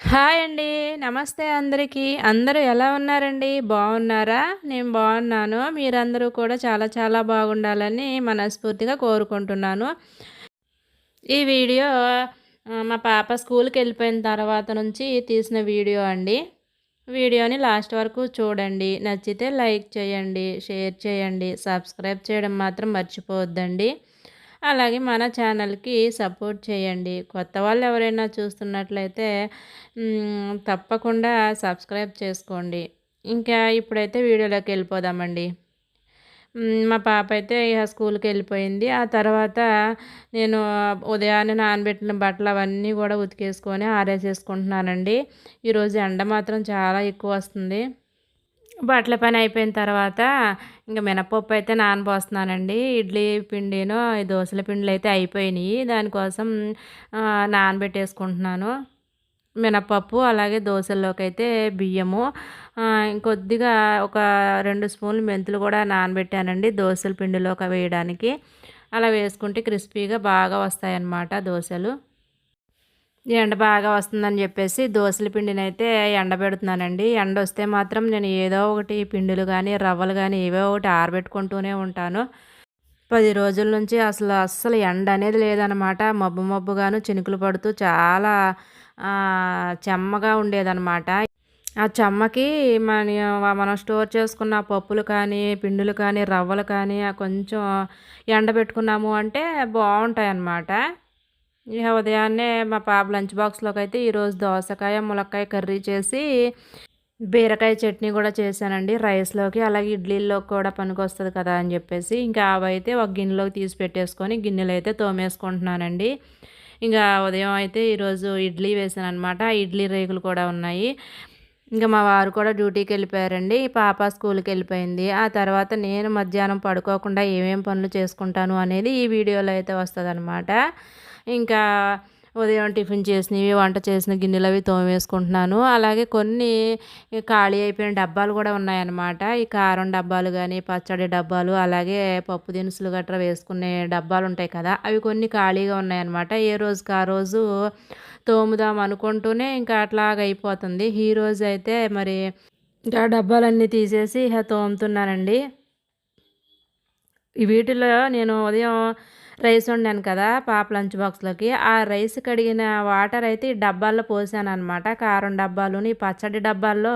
Hi అండి. నమస్తే అందరికీ. అందరూ ఎలా ఉన్నారండి? బాగున్నారా? నేను బాగున్నాను. మీరందరూ కూడా చాలా చాలా బాగుండాలని మనస్ఫూర్తిగా కోరుకుంటున్నాను. ఈ వీడియో మా పాప స్కూల్కి వెళ్ళిపోయిన తర్వాత నుంచి తీసిన వీడియో అండి. వీడియోని లాస్ట్ వరకు చూడండి. నచ్చితే లైక్ చేయండి షేర్ చేయండి. సబ్స్క్రైబ్ చేయడం మాత్రం మర్చిపోవద్దండి. అలాగే మన ఛానల్కి సపోర్ట్ చేయండి. కొత్త వాళ్ళు ఎవరైనా చూస్తున్నట్లయితే తప్పకుండా సబ్స్క్రైబ్ చేసుకోండి. ఇంకా ఇప్పుడైతే వీడియోలోకి వెళ్ళిపోదామండి. మా పాప అయితే ఇక స్కూల్కి వెళ్ళిపోయింది. ఆ తర్వాత నేను ఉదయాన్నే నానబెట్టిన బట్టలు అవన్నీ కూడా ఉతికేసుకొని ఆరేసేసుకుంటున్నానండి. ఈరోజు ఎండ మాత్రం చాలా ఎక్కువ వస్తుంది. బట్టల పని అయిపోయిన తర్వాత ఇంకా మినపప్పు అయితే నానబోస్తున్నానండి. ఇడ్లీ పిండిను దోశల పిండిలు అయితే అయిపోయినాయి. దానికోసం నానబెట్టేసుకుంటున్నాను. మినపప్పు అలాగే దోశల్లోకి అయితే బియ్యము ఇంకొద్దిగా ఒక రెండు స్పూన్లు మెంతులు కూడా నానబెట్టానండి దోశల పిండిలోకి వేయడానికి. అలా వేసుకుంటే క్రిస్పీగా బాగా వస్తాయన్నమాట దోశలు. ఎండ బాగా వస్తుందని చెప్పేసి దోశల పిండిని అయితే ఎండబెడుతున్నానండి. ఎండ వస్తే మాత్రం నేను ఏదో ఒకటి పిండిలు కానీ రవ్వలు కానీ ఏవో ఒకటి ఆరబెట్టుకుంటూనే ఉంటాను. పది రోజుల నుంచి అసలు అస్సలు ఎండ అనేది లేదనమాట. మబ్బు మబ్బుగాను చినుకులు పడుతూ చాలా చెమ్మగా ఉండేదనమాట. ఆ చెమ్మకి మన మనం స్టోర్ చేసుకున్న పప్పులు కానీ పిండులు కానీ రవ్వలు కానీ కొంచెం ఎండబెట్టుకున్నాము అంటే బాగుంటాయి అన్నమాట ఇక ఉదయాన్నే మా పాప లంచ్ బాక్స్లోకి అయితే ఈరోజు దోసకాయ ములక్కాయ కర్రీ చేసి బీరకాయ చట్నీ కూడా చేశానండి. రైస్లోకి అలాగే ఇడ్లీలోకి కూడా పనికి వస్తుంది కదా అని చెప్పేసి ఇంకా అవైతే ఒక గిన్నెలోకి తీసి పెట్టేసుకొని గిన్నెలు అయితే తోమేసుకుంటున్నానండి. ఇంకా ఉదయం అయితే ఈరోజు ఇడ్లీ వేసాను అనమాట ఇడ్లీ రేకులు కూడా ఉన్నాయి. ఇంకా మా వారు కూడా డ్యూటీకి వెళ్ళిపోయారండి. పాప స్కూల్కి వెళ్ళిపోయింది. ఆ తర్వాత నేను మధ్యాహ్నం పడుకోకుండా ఏమేం పనులు చేసుకుంటాను అనేది ఈ వీడియోలో అయితే వస్తుంది ఇంకా ఉదయం టిఫిన్ చేసినవి వంట చేసిన గిన్నెలు అవి తోమేసుకుంటున్నాను. అలాగే కొన్ని ఖాళీ అయిపోయిన డబ్బాలు కూడా ఉన్నాయన్నమాట. ఈ కారం డబ్బాలు కానీ పచ్చడి డబ్బాలు అలాగే పప్పు దినుసులు గట్రా వేసుకునే డబ్బాలు ఉంటాయి కదా అవి కొన్ని ఖాళీగా ఉన్నాయన్నమాట. ఏ రోజుకి ఆ రోజు తోముదాం అనుకుంటూనే ఇంకా అట్లాగ అయిపోతుంది. ఈ రోజు అయితే మరి ఇంకా డబ్బాలన్నీ తీసేసి ఇక తోముతున్నానండి. వీటిలో నేను ఉదయం రైస్ వండాను కదా పాప లంచ్ బాక్స్లోకి. ఆ రైస్ కడిగిన వాటర్ అయితే ఈ డబ్బాల్లో పోసాను అనమాట కారం డబ్బాలుని పచ్చడి డబ్బాల్లో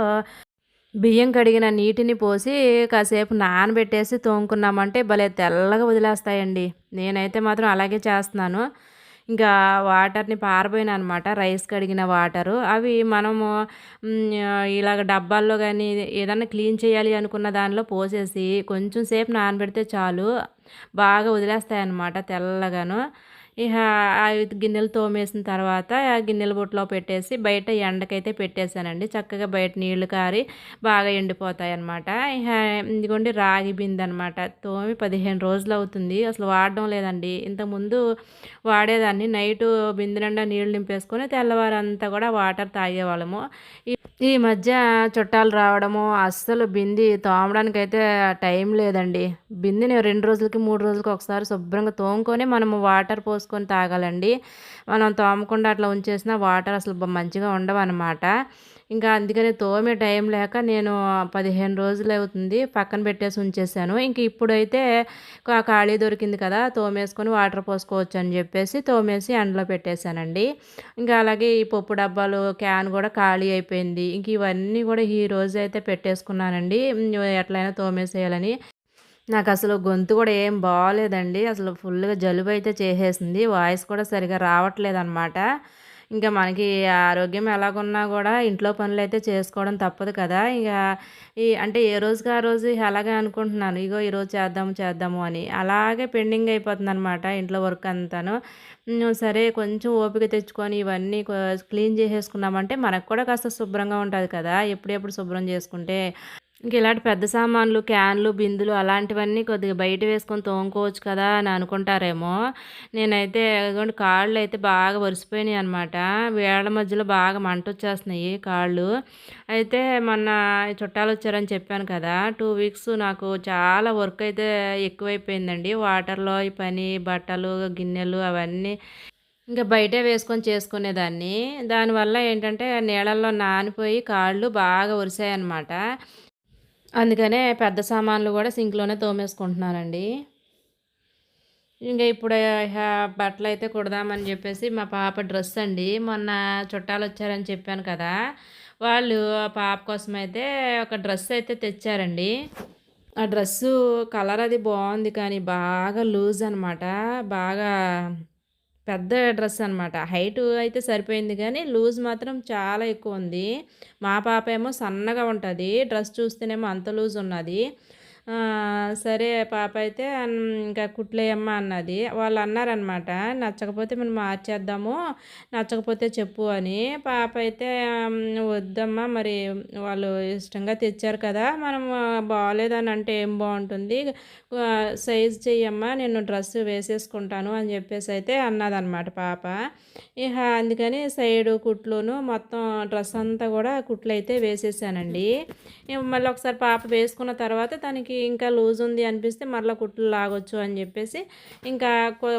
బియ్యం కడిగిన నీటిని పోసి కాసేపు నానబెట్టేసి తోముకున్నామంటే భలే తెల్లగా వదిలేస్తాయండి. నేనైతే మాత్రం అలాగే చేస్తున్నాను. ఇంకా వాటర్ని పారబోయిన అనమాట రైస్ కడిగిన వాటరు. అవి మనము ఇలాగ డబ్బాల్లో కానీ ఏదన్నా క్లీన్ చేయాలి అనుకున్న దానిలో పోసేసి కొంచెం సేపు నానబెడితే చాలు. బాగా వదిలేస్తాయి అన్నమాట తెల్లగాను. ఇక ఆ గిన్నెలు తోమేసిన తర్వాత ఆ గిన్నెల బుట్టలో పెట్టేసి బయట ఎండకైతే పెట్టేశానండి. చక్కగా బయట నీళ్ళు కారి బాగా ఎండిపోతాయి అనమాట ఇక ఇదిగోండి రాగి బిందె అనమాట తోమి పదిహేను రోజులు అవుతుంది. అసలు వాడడం లేదండి. ఇంతకుముందు వాడేదాన్ని. నైటు బిందె నిండా నీళ్ళు నింపేసుకొని తెల్లవారంతా కూడా వాటర్ తాగేవాళ్ళము. ఈ మధ్య చుట్టాలు రావడము అస్సలు బింది తోమడానికి అయితే టైం లేదండి. బిందిని రెండు రోజులకి మూడు రోజులకి ఒకసారి శుభ్రంగా తోముకొని మనము వాటర్ పోసుకొని తాగాలండి. మనం తోమకుండా అట్లా ఉంచేసిన వాటర్ అసలు మంచిగా ఉండవు అనమాట ఇంకా అందుకని తోమే టైం లేక నేను పదిహేను రోజులు అవుతుంది పక్కన పెట్టేసి ఉంచేసాను. ఇంక ఇప్పుడైతే ఖాళీ దొరికింది కదా తోమేసుకొని వాటర్ పోసుకోవచ్చు అని చెప్పేసి తోమేసి ఎండలో పెట్టేశానండి. ఇంకా అలాగే ఈ పప్పు డబ్బాలు క్యాన్ కూడా ఖాళీ అయిపోయింది. ఇంక ఇవన్నీ కూడా ఈ రోజు అయితే పెట్టేసుకున్నానండి ఎట్లయినా తోమేసేయాలని. నాకు అసలు గొంతు కూడా ఏం బాగాలేదండి అసలు ఫుల్గా జలుబు అయితే చేసేసింది. వాయిస్ కూడా సరిగా రావట్లేదు అనమాట ఇంకా మనకి ఆరోగ్యం ఎలాగున్నా కూడా ఇంట్లో పనులు అయితే చేసుకోవడం తప్పదు కదా. ఇక ఈ అంటే ఏ రోజుకి ఆ రోజు అలాగే అనుకుంటున్నాను. ఇగో ఈరోజు చేద్దాము చేద్దాము అని. అలాగే పెండింగ్ అయిపోతుంది అనమాట ఇంట్లో వర్క్ అంతాను. సరే కొంచెం ఓపిక తెచ్చుకొని ఇవన్నీ క్లీన్ చేసేసుకున్నామంటే మనకు కూడా కాస్త శుభ్రంగా ఉంటుంది కదా. ఎప్పుడెప్పుడు శుభ్రం చేసుకుంటే ఇంక ఇలాంటి పెద్ద సామాన్లు క్యాన్లు బిందులు అలాంటివన్నీ కొద్దిగా బయట వేసుకొని తోముకోవచ్చు కదా అని అనుకుంటారేమో. నేనైతే కాళ్ళు అయితే బాగా వరిసిపోయినాయి అనమాట వేళ్ళ మధ్యలో బాగా మంట వచ్చేస్తున్నాయి కాళ్ళు. అయితే మొన్న చుట్టాలు వచ్చారని చెప్పాను కదా టూ వీక్స్ నాకు చాలా వర్క్ అయితే ఎక్కువైపోయిందండి. వాటర్లో ఈ పని బట్టలు గిన్నెలు అవన్నీ ఇంకా బయటే వేసుకొని చేసుకునేదాన్ని. దానివల్ల ఏంటంటే నీళ్ళల్లో నానిపోయి కాళ్ళు బాగా ఉరిసాయన్నమాట అందుకనే పెద్ద సామాన్లు కూడా సింక్లోనే తోమేసుకుంటున్నానండి. ఇంకా ఇప్పుడు బట్టలు అయితే కుడదామని చెప్పేసి మా పాప డ్రెస్ అండి. మొన్న చుట్టాలు వచ్చారని చెప్పాను కదా. వాళ్ళు పాప కోసం అయితే ఒక డ్రెస్ అయితే తెచ్చారండి. ఆ డ్రెస్సు కలర్ అది బాగుంది కానీ బాగా లూజ్ అనమాట బాగా పెద్ద డ్రెస్ అనమాట హైట్ అయితే సరిపోయింది కానీ లూజ్ మాత్రం చాలా ఎక్కువ ఉంది. మా పాప ఏమో సన్నగా ఉంటుంది. డ్రెస్ చూస్తేనేమో అంత లూజ్ ఉన్నది. సరే పాప అయితే ఇంకా కుట్లేయమ్మ అన్నది. వాళ్ళు అన్నారనమాట నచ్చకపోతే మనం మార్చేద్దాము నచ్చకపోతే చెప్పు అని. పాప అయితే వద్దమ్మా మరి వాళ్ళు ఇష్టంగా తెచ్చారు కదా మనం బాగాలేదని అంటే ఏం బాగుంటుంది? సైజ్ చెయ్యమ్మా నేను డ్రెస్ వేసేసుకుంటాను అని చెప్పేసి అయితే అన్నదనమాట పాప. ఇక అందుకని సైడ్ కుట్లును మొత్తం డ్రెస్ అంతా కూడా కుట్లు అయితే వేసేసానండి మళ్ళీ ఒకసారి పాప వేసుకున్న తర్వాత తనకి మనకి ఇంకా లూజ్ ఉంది అనిపిస్తే మరలా కుట్లు లాగొచ్చు అని చెప్పేసి ఇంకా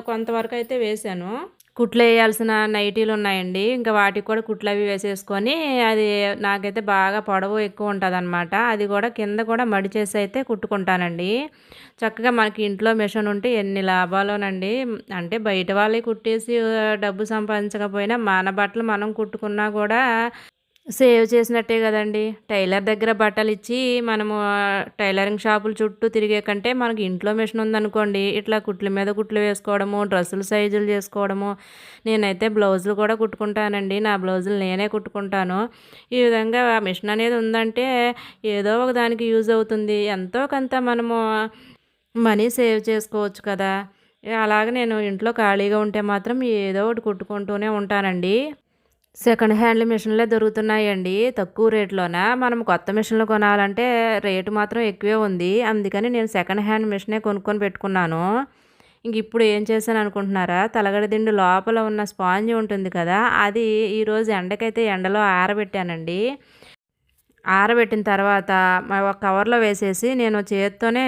కొంతవరకు అయితే వేసాను కుట్లు వేయాల్సిన నైటీలు ఉన్నాయండి. ఇంకా వాటికి కూడా కుట్లు అవి వేసేసుకొని అది నాకైతే బాగా పొడవు ఎక్కువ ఉంటుంది అనమాట అది కూడా కింద కూడా మడి చేసి అయితే కుట్టుకుంటానండి. చక్కగా మనకి ఇంట్లో మిషన్ ఉంటే ఎన్ని లాభాలోనండి. అంటే బయట వాళ్ళకి కుట్టేసి డబ్బు సంపాదించకపోయినా మన బట్టలు మనం కుట్టుకున్నా కూడా సేవ్ చేసినట్టే కదండి. టైలర్ దగ్గర బట్టలు ఇచ్చి మనము టైలరింగ్ షాపుల చుట్టూ తిరిగే కంటే మనకి ఇంట్లో మిషన్ ఉందనుకోండి. ఇట్లా కుట్ల మీద కుట్లు వేసుకోవడము డ్రెస్సులు సైజులు చేసుకోవడము. నేనైతే బ్లౌజులు కూడా కుట్టుకుంటానండి. నా బ్లౌజులు నేనే కుట్టుకుంటాను. ఈ విధంగా మిషన్ అనేది ఉందంటే ఏదో ఒక దానికి యూజ్ అవుతుంది. ఎంతో కొంత మనము మనీ సేవ్ చేసుకోవచ్చు కదా. అలాగే నేను ఇంట్లో ఖాళీగా ఉంటే మాత్రం ఏదో ఒకటి కుట్టుకుంటూనే ఉంటానండి. సెకండ్ హ్యాండ్ మిషన్లే దొరుకుతున్నాయండి. తక్కువ రేట్లోన? మనం కొత్త మిషన్లు కొనాలంటే రేటు మాత్రం ఎక్కువే ఉంది. అందుకని నేను సెకండ్ హ్యాండ్ మిషనే కొనుక్కొని పెట్టుకున్నాను. ఇంక ఇప్పుడు ఏం చేశాను అనుకుంటున్నారా? తలగడ దిండు లోపల ఉన్న స్పాంజ్ ఉంటుంది కదా అది ఈరోజు ఎండకైతే ఎండలో ఆరబెట్టానండి. ఆరబెట్టిన తర్వాత ఒక కవర్లో వేసేసి నేను చేత్తోనే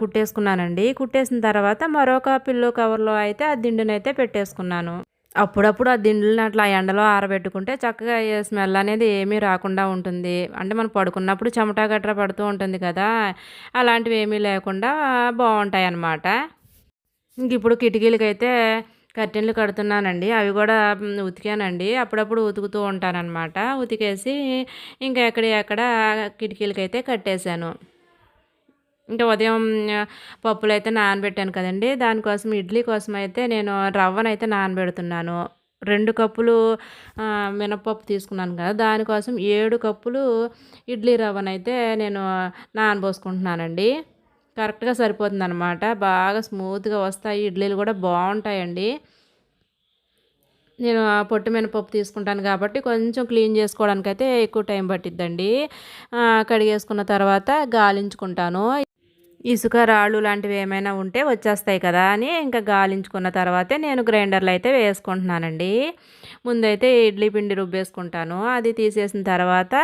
కుట్టేసుకున్నానండి. కుట్టేసిన తర్వాత మరొక పిల్లో కవర్లో అయితే ఆ దిండునైతే పెట్టేసుకున్నాను. అప్పుడప్పుడు ఆ దిండులను అట్లా ఎండలో ఆరబెట్టుకుంటే చక్కగా స్మెల్ అనేది ఏమీ రాకుండా ఉంటుంది. అంటే మనం పడుకున్నప్పుడు చెమట గట్రా పడుతూ ఉంటుంది కదా అలాంటివి ఏమీ లేకుండా బాగుంటాయి అన్నమాట ఇంక ఇప్పుడు కిటికీలకైతే కర్టెన్లు కడుతున్నానండి. అవి కూడా ఉతికానండి. అప్పుడప్పుడు ఉతుకుతూ ఉంటానన్నమాట. ఉతికేసి ఇంకా ఎక్కడ ఎక్కడ కిటికీలకైతే కట్టేశాను. ఇంకా ఉదయం పప్పులు అయితే నానబెట్టాను కదండి. దానికోసం ఇడ్లీ కోసం అయితే నేను రవ్వనైతే నానబెడుతున్నాను. రెండు కప్పులు మినపప్పు తీసుకున్నాను కదా. దానికోసం ఏడు కప్పులు ఇడ్లీ రవ్వనైతే నేను నానబోసుకుంటున్నానండి. కరెక్ట్గా సరిపోతుంది అనమాట బాగా స్మూత్గా వస్తాయి. ఇడ్లీలు కూడా బాగుంటాయండి. నేను పొట్టు మినపప్పు తీసుకుంటాను కాబట్టి కొంచెం క్లీన్ చేసుకోవడానికి అయితే ఎక్కువ టైం పట్టిద్దండి. కడిగేసుకున్న తర్వాత గాలించుకుంటాను. ఇసుక రాళ్ళు లాంటివి ఏమైనా ఉంటే వచ్చేస్తాయి కదా అని ఇంకా గాలించుకున్న తర్వాతే నేను గ్రైండర్లో అయితే వేసుకుంటున్నానండి. ముందైతే ఇడ్లీ పిండి రుబ్బేసుకుంటాను. అది తీసేసిన తర్వాత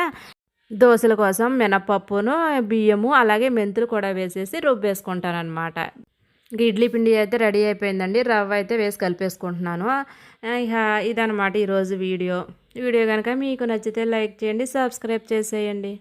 దోశల కోసం మినపప్పును బియ్యము అలాగే మెంతులు కూడా వేసేసి రుబ్బేసుకుంటాను అనమాట ఇడ్లీ పిండి అయితే రెడీ అయిపోయిందండి. రవ్వ అయితే వేసి కలిపేసుకుంటున్నాను. ఇక ఇదనమాట ఈరోజు వీడియో. వీడియో కనుక మీకు నచ్చితే లైక్ చేయండి సబ్స్క్రైబ్ చేసేయండి.